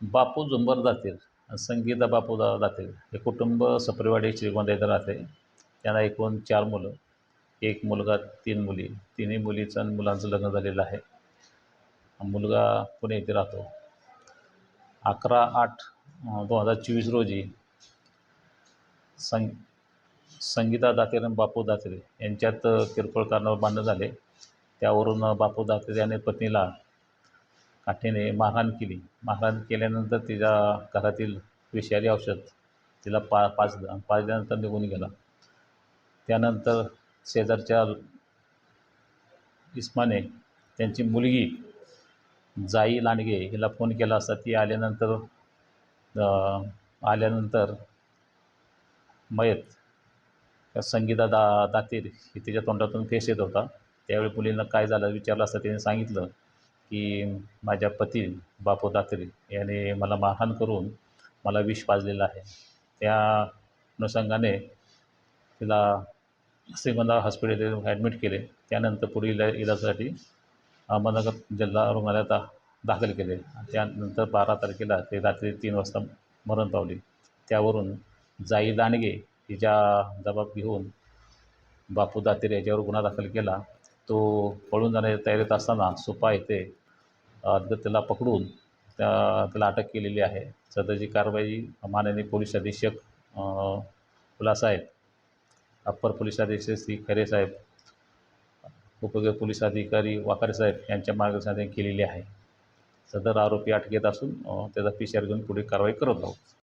बापू झुंबर जातील संगीता बापू दा जातील. हे कुटुंब सपरिवाडी श्रीगोंदा येथे राहते. त्यांना एकूण चार मुलं एक मुलगा तीन मुली. तिन्ही मुलीचं आणि मुलांचं लग्न झालेलं आहे. मुलगा पुणे येथे राहतो. अकरा आठ दोन हजार चोवीस रोजी संग संगीता दातेर आणि बापू दातेरे यांच्यात किरकोळ कारणावर बांधणं झाले. त्यावरून बापू दाते याने पत्नीला काठीने मारहाण केली. मारहाण केल्यानंतर तिच्या घरातील विषारी औषध तिला पा पाच पाजल्यानंतर निघून गेला. त्यानंतर शेजारच्या इस्माने त्यांची मुलगी जाई लांडगे हिला फोन केला असता ती आल्यानंतर आल्यानंतर मयत त्या संगीता दा दातीर ही तिच्या तोंडातून फेस येत होता. त्यावेळी मुलींना काय झालं विचारलं असता त्यांनी सांगितलं की माझ्या पती बापू दात्रे याने मला मारहाण करून मला विष पाजलेलं आहे. त्या अनुषंगाने तिला श्रीगोंदा हॉस्पिटल ॲडमिट केले. त्यानंतर पुढील इला इलाजासाठी अहमदनगर जिल्हा रुग्णालयात दा दाखल केले. त्यानंतर बारा तारखेला ते रात्री तीन वाजता मरण पावले. त्यावरून जाई दांडगे हिच्या जबाब घेऊन बापू दातेर याच्यावर गुन्हा दाखल केला. तो पळून जाण्याच्या तयारीत असताना सुपा येथे त्याला पकडून त्या त्याला अटक केलेली आहे. सदरची कारवाई माननीय पोलीस अधीक्षक खुलासाहेब अप्पर पोलीस अधीक्षक श्री खरे साहेब उपयोगी पोलीस अधिकारी वाकारे साहेब यांच्या मार्गदर्शनाने केलेली आहे. सदर आरोपी अटकेत असून त्याचा पी सी आर घेऊन पुढील कारवाई करत आहोत.